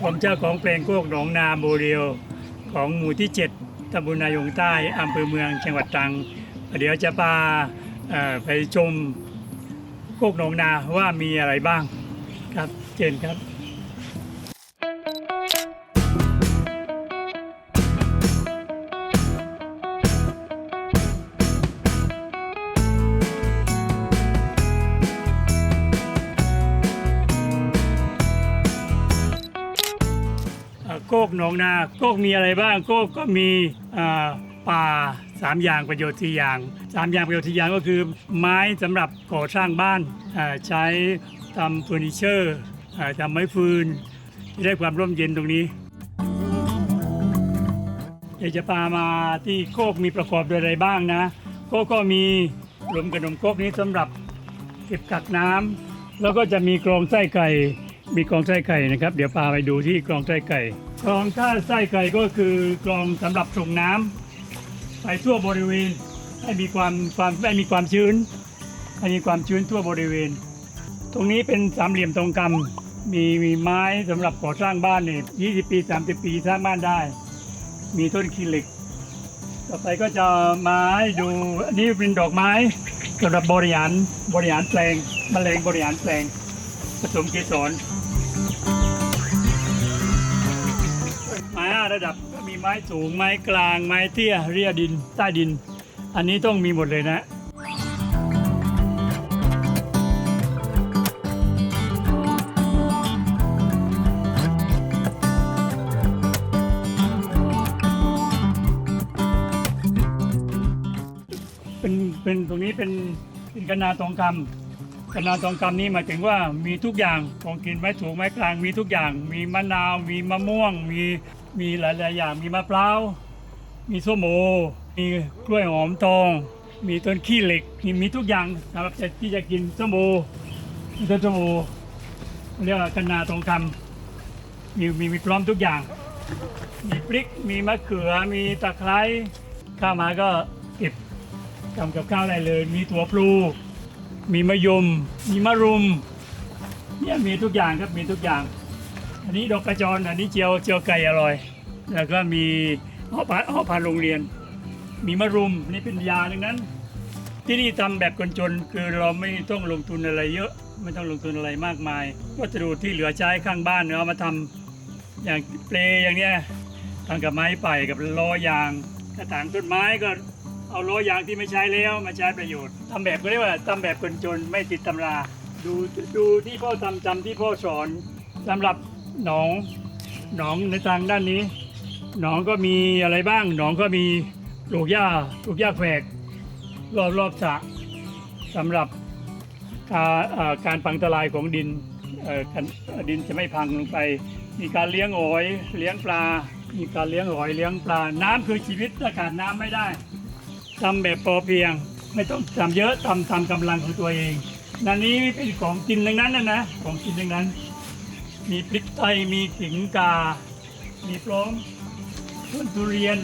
ผมเจ้าของแปลงโคกหนองนาโมเดลของหมู่ที่ 7ตำบลนายงใต้อำเภอเมืองจังหวัดตรัง เดี๋ยวจะพาไปชมโคกหนองนาว่ามีอะไรบ้างครับเจนครับ โคกหนองนา โคกมีอะไรบ้าง โคกก็มีป่าสามอย่างประโยชน์สี่อย่างสามอย่างประโยชน์สี่อย่างก็คือไม้สำหรับก่อสร้างบ้านใช้ทำเฟอร์นิเจอร์ทำไม้ฟืนที่ได้ความร่มเย็นตรงนี้เดี๋ยวจะพามาที่โคกมีประกอบด้วยอะไรบ้างนะ โคกก็มีหลุมขนมโคกนี้สำหรับเก็บกักน้ำแล้วก็จะมีกรองไส้ไก่มีกรองไส้ไก่นะครับ เดี๋ยวพาไปดูที่กรองไส้ไก่ กรองท่าไส้ไก่ก็คือกรองสำหรับส่งน้ำไปทั่วบริเวณให้มีความความให้มีความชื้น ให้มีความชื้นทั่วบริเวณ ตรงนี้เป็นสามเหลี่ยมทองคำมีมีไม้สำหรับก่อสร้างบ้านเนี่ย20ปี30ปีสร้างบ้านได้ มีต้นขี้เหล็กต่อไปก็จะมาให้ดูอันนี้เป็นดอกไม้สำหรับบริหารบริหารแปลงแมลงบริหารแปลงผสมเกสร ระดับก็มีไม้สูงไม้กลางไม้เตี้ยเรียดิน ใต้ดิน อันนี้ต้องมีหมดเลยนะเป็นเป็นตรงนี้เป็นเป็นกนาทองคำกนาทองคำนี้หมายถึงว่ามีทุกอย่างของกินไม้สูงไม้กลางมีทุกอย่าง มีมะนาว มีมะม่วง มี มีหลาย ๆ อย่างมีมะพร้าว มีส้มโอ มีกล้วยหอมทอง มีต้นขี้เหล็ก มีมีทุกอย่างสำหรับที่จะกินส้มโอมีต้นส้มโอเรียกว่ากนาทองคำมีมีมีพร้อมทุกอย่าง มีพริก มีมะเขือ มีตะไคร้ข้าวมาก็เก็บทำกับข้าวได้เลย มีถั่วพลู มีมะยม มีมะรุมเนี่ยมีทุกอย่างครับมีทุกอย่าง อันนี้ดอกกระจรอันนี้เจียวเจียวไก่อร่อย แล้วก็มีอ้อผ่านอ้อผ่านโรงเรียน มีมะรุมนี่เป็นยาดังนั้น ที่นี่ทำแบบคนจนคือเราไม่ต้องลงทุนอะไรเยอะไม่ต้องลงทุนอะไรมากมาย วัสดุที่เหลือใช้ข้างบ้านเอามาทำอย่างเปลอย่างเนี้ยทำกับไม้ไผ่กับล้อยางกระถางต้นไม้ก็เอาล้อยางที่ไม่ใช้แล้วมาใช้ประโยชน์ทำแบบก็เรียกว่าทำแบบคนจนไม่ติดตำรา ดูดูที่พ่อทำจำที่พ่อสอนสำหรับ หนองหนองในทางด้านนี้ หนองก็มีอะไรบ้าง หนองก็มีปลูกหญ้าปลูกหญ้าแฝกรอบรอบสระสำหรับการเอ่อการพังทลายของดินดินจะไม่พังลงไป มีการเลี้ยงหอยเลี้ยงปลา มีการเลี้ยงหอยเลี้ยงปลา น้ำคือชีวิตถ้าขาดน้ำไม่ได้ทำแบบพอเพียง ไม่ต้องทำเยอะทำตามกำลังของตัวเองนันนี้เป็นของกินทั้งนั้นนะนะของกินทั้งนั้น มีพริกไทย มีขิงกา มีพร้อมต้นทุเรียน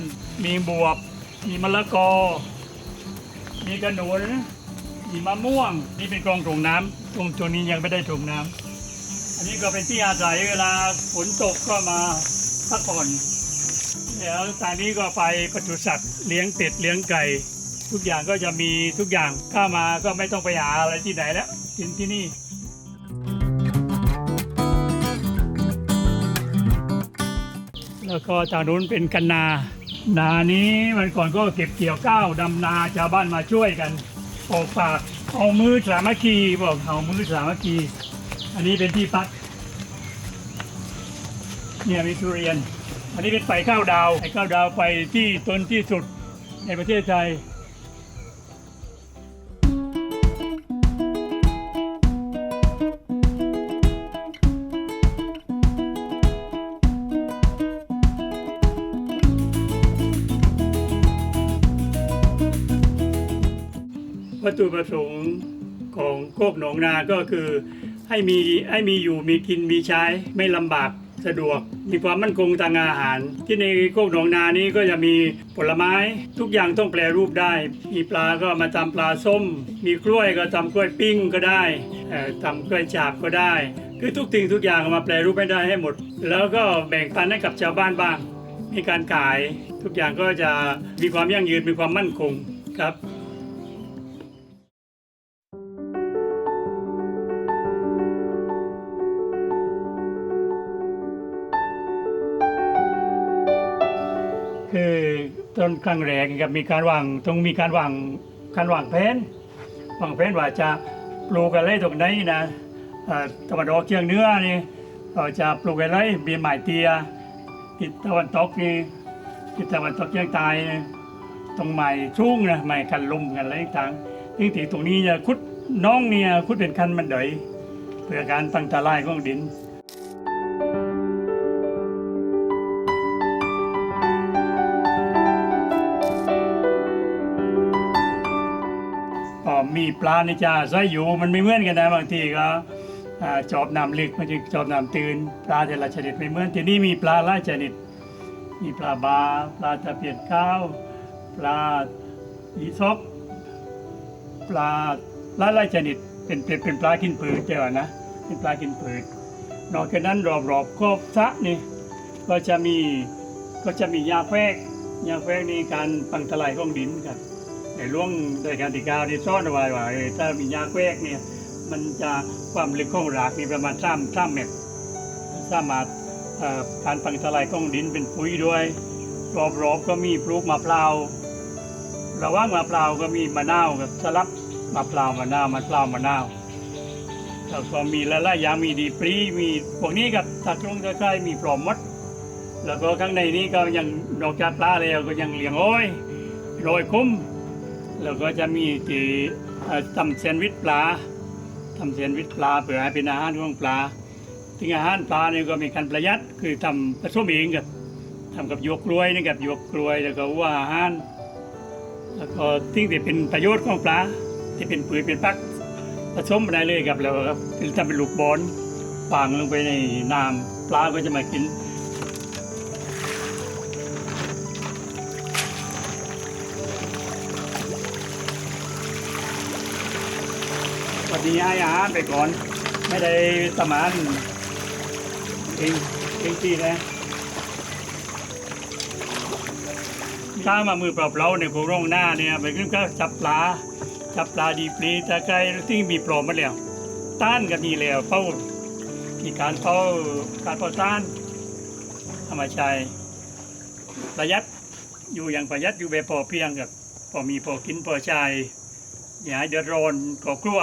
มีบวบ มีมะละกอ มีกระหนุนมีมะม่วง นี่เป็นกรองถุงน้ำตรงตัวนี้ยังไม่ได้ถุงน้ำ อันนี้ก็เป็นที่อาศัยเวลาฝนตกก็มาพักผ่อนเดี๋ยวทางนี้ก็ไปปศุสัตว์เลี้ยงเป็ดเลี้ยงไก่ ทุกอย่างก็จะมีทุกอย่างเข้ามาก็ไม่ต้องไปหาอะไรที่ไหนแล้วกินที่นี่ แล้วก็ทางนู้นเป็นกันนา นานี้มันก่อนก็เก็บเกี่ยวข้าวดำนาชาวบ้านมาช่วยกันออกปากเอามือสามัคคีบอกเอามือสามัคคี อันนี้เป็นที่พักเนี่ยมีทุเรียน อันนี้เป็นไปข้าวดาวไผ่ข้าวดาวไปที่ต้นที่สุดในประเทศไทย วัตถุประสงค์ของโคกหนองนาก็คือให้มีให้มีอยู่มีกินมีใช้ไม่ลำบากสะดวก มีความมั่นคงทางอาหาร ที่ในโคกหนองนานี้ก็จะมีผลไม้ ทุกอย่างต้องแปรรูปได้ มีปลาก็มาทำปลาส้ม มีกล้วยก็ทำกล้วยปิ้งก็ได้ทำกล้วยฉาบก็ได้ คือทุกสิ่งทุกอย่างมาแปลรูปไม่ได้ให้หมด แล้วก็แบ่งปันให้กับชาวบ้านบ้างมีการขายทุกอย่างก็จะมีความยั่งยืนมีความมั่นคงครับ ต้นครั้งแรกนะครับมีการวางต้องมีการวางการวางแผนวางแผนว่าจะปลูกอะไรตรงไหนนะตะวันออกเฉียงเหนือนี่เราจะปลูกอะไรมีหมายเตียทิศตะวันตกนี่ทิศตะวันตกเฉียงใต้ตรงใหมายชุ่งนะใหมายกันลมกันอะไรต่างที่ที่ตรงนี้จะคุดน้องเนี่ยคุดเป็นคันมันเดยเพื่อการตั้งตะไลของดิน ปลาในจ่าใส่อยู่มันไม่เหมือนกันนะบางทีก็จอบน้ำลึกมันจะจอบน้ำตื่นปลาแต่ละชนิดไม่เหมือนที่นี่มีปลาหลายชนิด มีปลาบาปลาตะเพียนข้าวปลาอีซอกปลาหลายหลายชนิดเป็นเป็นเป็นปลากินปืนเจ้านะเป็นปลากินปืนนอกจากนั้นรอบรอบสระนี่ก็จะมีก็จะมียาแฝกยาแฝกนี่การปังทลายของดินครับ ในร่วงในการติกาที่ซ่อนเอาไว้ว่าเออถ้ามียาแควกเนี่ย มันจะความลึกของรากมีประมาณสามสามเมตรสามารถการปังทลายของดินเป็นปุ๋ยด้วย รอบๆก็มีปลูกมะพร้าวระหว่างมะพร้าวก็มีมะนาวกับสลับมะพร้าวมะนาวมะพร้าวมะนาวแล้วก็มีหลายยามีดีปรีมีพวกนี้กับตะกรงตะไคร้มีปลอมมด แล้วก็ข้างในนี้ก็ยังนอกจากปลาแล้วก็ยังเลี้ยงอ้อยโรยคุ้ม แล้วก็จะมีทีทำแซนด์วิชปลาทำแซนด์วิชปลาเพื่อให้เป็นอาหารของปลาถึงอาหารปลาเนี่ยก็มีการประหยัดคือทำผสมเองกับทำกับหยกกล้วยนะครับหยกกล้วยแล้วก็ว่าอาหารแล้วก็ทิ้งที่เป็นประโยชน์ของปลาที่เป็นปุ๋ยเป็นพักผสมได้เลยครับแล้วก็ทำเป็นลูกบอลวางลงไปในน้ำปลาก็จะมากิน วันนี้ให้อาหารไปก่อน ไม่ได้สมานเองเองที่นะถ้ามามือเปล่าๆในโครงหน้าเนี่ย ไปขึ้นก็จับปลาจับปลาดีปลีตะไคร้ที่มีปลอมมาแล้วต้านก็มีแล้วเฝ้ามีการเฝ้าการเฝ้าต้านธรรมชัยประหยัดอยู่อย่างประหยัดอยู่แบบพอเพียงกับพอมีพอกินพอใช้อย่าให้เดือดร้อนก็กลัว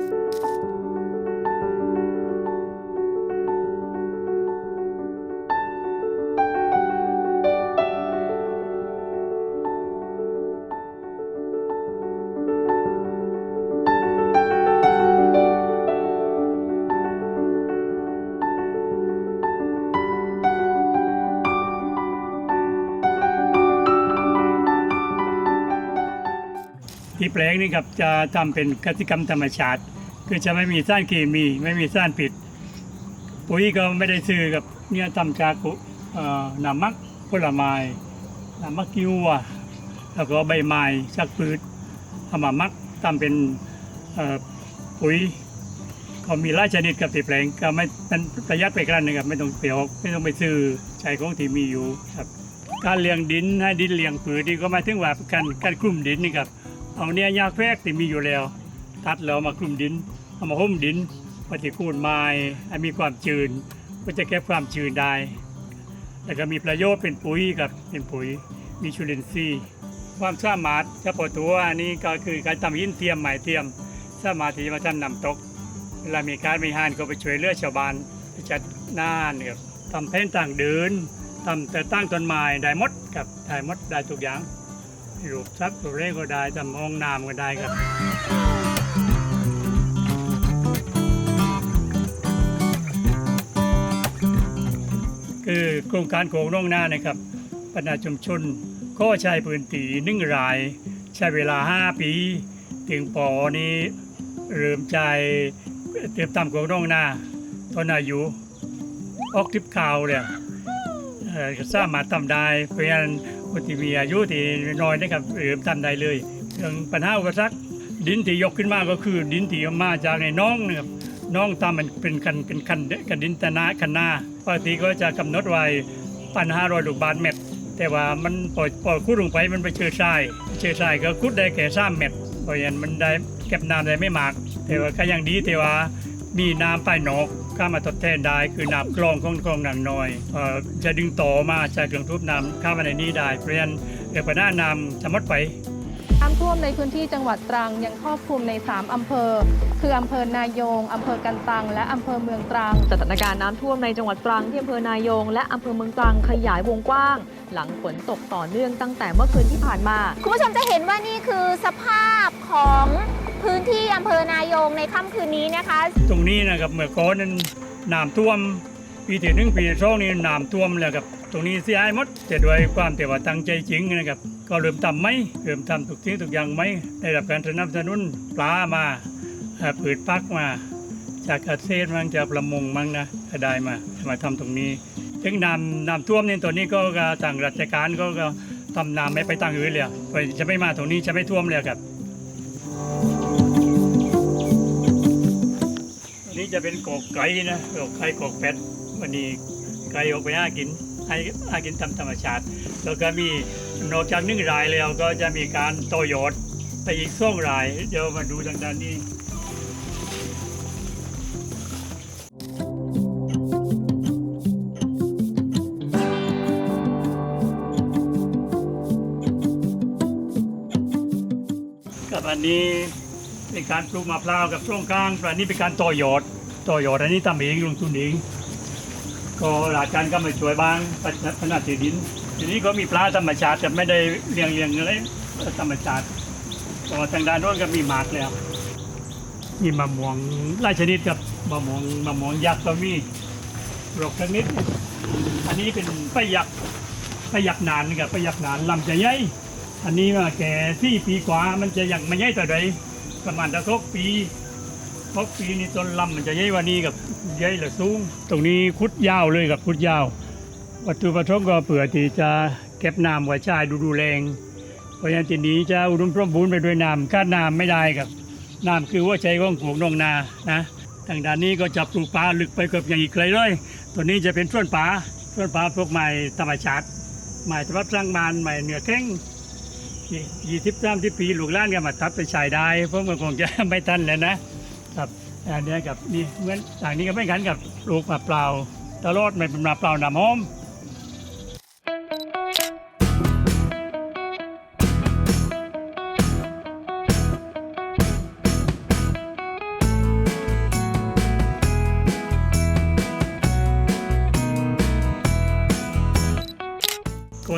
แปลงนี่ครับจะทำเป็นกสิกรรมธรรมชาติ คือจะไม่มีสารเคมี ไม่มีสารผิด ปุ๋ยก็ไม่ได้ซื้อกับเนี่ยทำจากเอ่อน้ำมักผลไม้น้ำมักกิวแล้วก็ใบไม้ชักพืชเอามามักทำเป็นปุ๋ยก็มีหลายชนิดกับที่แปลงก็ไม่เป็นประหยัดไปกันนะครับไม่ต้องเปลียวไม่ต้องไปซื้อใช้ของที่มีอยู่ครับการเลี้ยงดินให้ดินเลี้ยงผืนนี่ก็มาถึงว่าการการคลุมดินนี่ครับ เอาเนี่ยยาแฝกที่มีอยู่แล้ว ตัดแล้วเอามาคลุมดิน เอามาหุ้มดินปฏิกูลไม้ให้มีความจืดก็จะเก็บความจืดได้ แล้วก็มีประโยชน์เป็นปุ๋ยกับเป็นปุ๋ย มีจุลินทรีย์ ความสามารถเฉพาะตัวอันนี้ก็คือการทำหินเทียมหมายเทียม สามารถที่จะมาทำนำตก เวลามีการมีหานก็ไปช่วยเหลือชาวบ้านไปจัดนานครับทำแผนต่างเดินทำแต่ตั้งต้นไม้ได้หมดครับได้หมดได้ทุกอย่าง รูปทรัพย์รูปเร่ก็ได้ทำห้องน้ำก็ได้ครับคือโครงการโครงร่องหน้านะครับปัญญาชุมชนก็ใช้พื้นที่หนึ่งราย ใช้เวลา 5 ปี ถึงปอนี้เริ่มใจเตรียมตามโครงร่องหน้าตอนอายุออกทิพข่าวเลยเอ่อก็สามารถทำได้เพราะฉะนั้น คนที่มีอายุที่น้อยนะครับเริ่มทำได้เลยเรื่องปัญหาอุปสรรคดินที่ยกขึ้นมาก็คือ ดินที่มาจากในน้องนะครับน้องตามมันเป็นคันเป็นคันกันดินตนาคันหน้าปกติก็จะกำหนดไว้พันห้าร้อยลูกบาทเมตร แต่ว่ามันปล่อยปล่อยคุดลงไปมันไปเจอทรายเจอทรายก็คุดได้แค่สามเมตรเพราะฉะนั้นมันได้เก็บน้ำได้ไม่มาก แต่ว่าก็ยังดีแต่ว่ามีน้ำไปนอก ข้ามาทดแทนได้คือน้ำกรองของกรองหนังน้อยเอ่อจะดึงต่อมาจากเครื่องทุบน้ำเข้ามาในนี้ได้เพราะฉะนั้นเดี๋ยวปัญหาน้ำจะหมดไป น้ำท่วมในพื้นที่จังหวัดตรังยังครอบคลุมใน 3 อำเภอ คืออำเภอนายง อำเภอกันตัง และอำเภอเมืองตรัง สถานการณ์น้ำท่วมในจังหวัดตรังที่อำเภอนายง และอำเภอเมืองตรังขยายวงกว้าง หลังฝนตกต่อเนื่องตั้งแต่เมื่อคืนที่ผ่านมา คุณผู้ชมจะเห็นว่านี่คือสภาพของ พื้นที่อำเภอนายงในค่ำคืนนี้นะคะ ตรงนี้นะครับเมื่อก่อนนั้นน้ำท่วมปีที่หนึ่งปีที่สองนี่น้ำท่วมแล้วครับตรงนี้เสียหายหมดแต่ด้วยความแต่ว่าตั้งใจจริงนะครับ ก็เริ่มทำไหมเริ่มทำทุกสิ่งทุกอย่างไหมได้รับการสนับสนุนปลามาเอ่อผืดพักมา จากเกษตรมั่งจากประมงมั่งนะก็ได้มามาทำตรงนี้ถึงน้ำน้ำท่วมนี่ตัวนี้ก็ก็ทางราชการก็ก็ทำน้ำไม่ไปตั้งอื่นเลยไปจะไม่มาตรงนี้จะไม่ท่วมเลยครับ นี่จะเป็นกอกไก่นะกอกไก่กอกเป็ดวันนี้ไก่ออกไปหากินให้หากินตามธรรมชาติ แล้วก็มีนอกจากนึ่งรายแล้วก็จะมีการต่อยอดไปอีกสองราย เดี๋ยวมาดูทางด้านนี้กับอันนี้ เป็นการปลูกมะพร้าวกับช่วงกลางอันนี้เป็นการต่อยอดต่อยอดอันนี้ทำเองลงทุนเองก็หลักการก็มาช่วยบ้างขนาดที่ดิน ทีนี้ก็มีปลาธรรมชาติแต่ไม่ได้เลี้ยงเลี้ยงอะไรธรรมชาติก็ทางด้านโน้นก็มีหมากแล้ว มีมะม่วงหลายชนิดกับมะม่วงมะม่วงยักษ์ก็มีรกชนิด อันนี้เป็นไปยักษ์ไปยักษ์นานกับไปยักษ์นานลำจะใหญ่อันนี้มาแก่ที่ปีกว่ามันจะยังไม่ใหญ่แต่ใด ประมาณตะทกปีทกปีนี่ต้นลำมันจะใหญ่กว่านี้กับใหญ่หรือสูง ตรงนี้คุดยาวเลยกับคุดยาว วัตถุประสงค์ก็เผื่อที่จะเก็บน้ำไว้ใช้ดูดูแรงเพราะฉะนั้นทีนี้จะอุดมสมบูรณ์ไปด้วยน้ำคาดน้ำไม่ได้กับน้ำคือว่าใจของปลูกนองนานะทางด้านนี้ก็จะปลูกปลาลึกไปเกือบอย่างอีกไกลเลยตัวนี้จะเป็นส่วนปลาส่วนปลาพวกไม้ธรรมชาติไม้สำหรับสร้างบ้านไม้เหนือแข็ง ยี่สิบสามสิบปีลูกล้านก็มาทับไปชายได้เพราะมันคงจะไม่ทันแล้วนะครับอันเนี้กับนี่เหมือนต่างนี้ก็ไม่กันกับลูกมาเปล่าตลอดไม่เป็นมาเปล่าน้ำหอม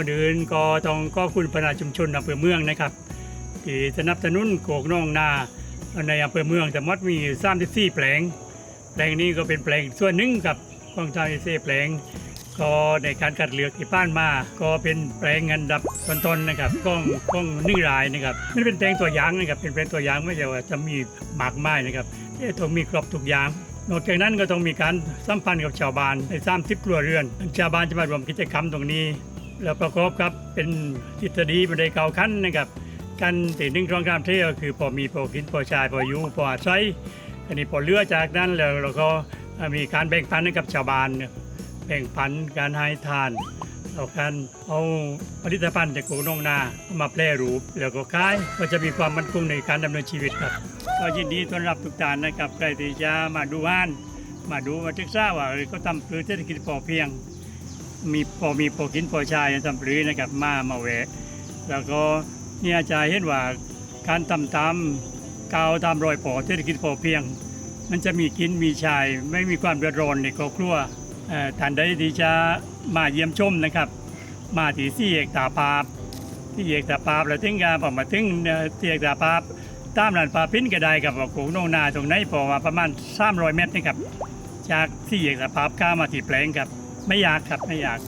อนอื่นก็ต้องขอบคุณพนาชุมชนอำเภอเมืองนะครับที่สนับสนุนโกกน้องนาในอำเภอเมืองแต่มดมี34แปลง แปลงนี้ก็เป็นแปลงส่วนหนึ่งกับของชาวเอเซแปลง ก็ในการคัดเลือกที่ป้านมา ก็เป็นแปลงอันดับต้นๆนะครับกล้องกล้องนึ่งรายนะครับนี่เป็นแปลงตัวอย่างนะครับเป็นแปลงตัวอย่างไม่ใช่ว่าจะมีหมากไมายนะครับที่ต้องมีครบทุกอย่างนอกจากนั้นก็ต้องมีการสัมพันธ์กับชาวบ้านในสามสิบครัวเรือน ชาวบ้านจะมารวมกิจกรรมตรงนี้ แล้วประกอบครับเป็นทฤษฎีบันไดเก่าขั้นนะครับกันตีหนึ่งรองการเที่ยวคือพอมีพอกินพอชายพออยู่พออาศัยอันนี้พอเลือจากนั้นแล้วเราก็มีการแบ่งปันให้กับชาวบ้านเนี่ยแบ่งปันการให้ทานเอาการเอาผลิตภัณฑ์จากโกนงนามาแปรรูป แล้วก็ขายก็จะมีความมั่นคงในการดำเนินชีวิตครับ ก็ยินดีต้อนรับทุกท่านนะครับใครที่จะมาดูบ้าน มาดูมาศึกษาว่าเออก็ทำพืชเศรษฐกิจพอเพียง มีพอมีพอกินพอใช้ทำปรือนะครับมามาแวะ แล้วก็เนี่ยอาจารย์เห็นว่าการทำตามกาวตามรอยพอเศรษฐกิจพอเพียง มันจะมีกินมีใช้ไม่มีความเดือดร้อนในครอบครัวท่านใดที่จะมาเยี่ยมชมนะครับ มาที่สี่เอกตาปาบที่เอกตาปาบแล้วถึงการพอมาถึงเอ่อที่เอกตาปาบตามร้านปลาปิ้นก็ได้กับว่าโขงโนงนาตรงไหนพอว่าประมาณ300เมตรนะครับจากที่เอกตาปาบข้ามาที่แปลงครับ ไม่อยากครับไม่อยาก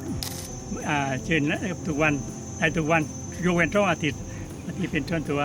เชิญทุกวันได้ทุกวันยกเว้นช่วงอาทิตย์อาทิตย์เป็นช่วงตัว